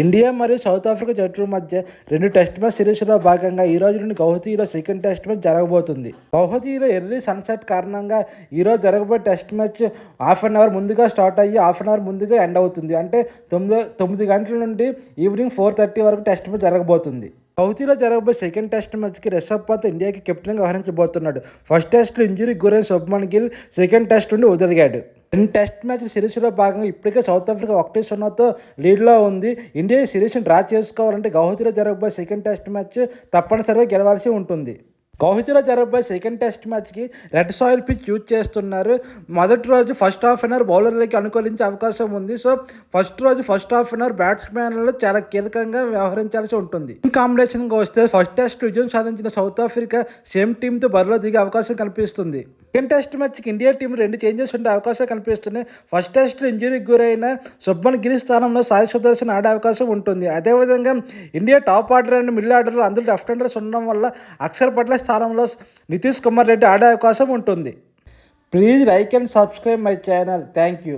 India మరియు south Africa జట్ల మధ్య రెండు టెస్ట్ మ్యాచ్ సిరీస్లో భాగంగా ఈ రోజు నుండి గౌహతిలో సెకండ్ టెస్ట్ మ్యాచ్ జరగబోతుంది. గౌహతిలో ఎర్లీ సన్సెట్ కారణంగా ఈరోజు జరగబోయే test match half an hour ముందుగా స్టార్ట్ అయ్యి హాఫ్ అన్ అవర్ ముందుగా ఎండ్ అవుతుంది. అంటే తొమ్మిది తొమ్మిది గంటల నుండి ఈవినింగ్ ఫోర్ థర్టీ వరకు టెస్ట్ మ్యాచ్ జరగబోతుంది. గౌహతిలో జరగబోయే సెకండ్ టెస్ట్ మ్యాచ్కి రిషబ్ పంత్ ఇండియాకి కెప్టెన్గా వ్యవహరించబోతున్నాడు. ఫస్ట్ టెస్ట్ ఇంజురీ గురైన శుభ్మన్ గిల్ సెకండ్ టెస్ట్ నుండి వదిలిగాడు. రెండు టెస్ట్ మ్యాచ్ సిరీస్లో భాగంగా ఇప్పటికే సౌత్ ఆఫ్రికా ఒకటి సున్నాతో లీడ్లో ఉంది. ఇండియా సిరీస్ని డ్రా చేసుకోవాలంటే గౌహతిలో జరగబోయే సెకండ్ టెస్ట్ మ్యాచ్ తప్పనిసరిగా గెలవాల్సి ఉంటుంది. గౌహతిలో జరగబోయే సెకండ్ టెస్ట్ మ్యాచ్కి రెడ్ సాయిల్ పిచ్ యూజ్ చేస్తున్నారు. మొదటి రోజు ఫస్ట్ హాఫ్ అన్ అవర్ బౌలర్లకి అనుకూలించే అవకాశం ఉంది. సో ఫస్ట్ రోజు ఫస్ట్ హాఫ్ అన్ అవర్ బ్యాట్స్మెన్లు చాలా కీలకంగా వ్యవహరించాల్సి ఉంటుంది. టీమ్ కాంబినేషన్గా వస్తే ఫస్ట్ టెస్ట్ విజయం సాధించిన సౌత్ ఆఫ్రికా సేమ్ టీంతో బరిలో దిగే అవకాశం కనిపిస్తుంది. సెకండ్ టెస్ట్ మ్యాచ్కి ఇండియా టీం రెండు చేంజెస్ ఉండే అవకాశం కనిపిస్తున్నాయి. ఫస్ట్ టెస్ట్ ఇంజరీకి గురైన శుభ్మన్ గిరి స్థానంలో సాయి సుదర్శన్ ఆడే అవకాశం ఉంటుంది. అదేవిధంగా India top order and middle ఆర్డర్లో అందరూ లెఫ్ట్ హ్యాండర్స్ ఉండడం వల్ల అక్షర్ పట్ల స్థానంలో నితీష్ కుమార్ రెడ్డి ఆడే అవకాశం ఉంటుంది. Please like and subscribe my channel. Thank you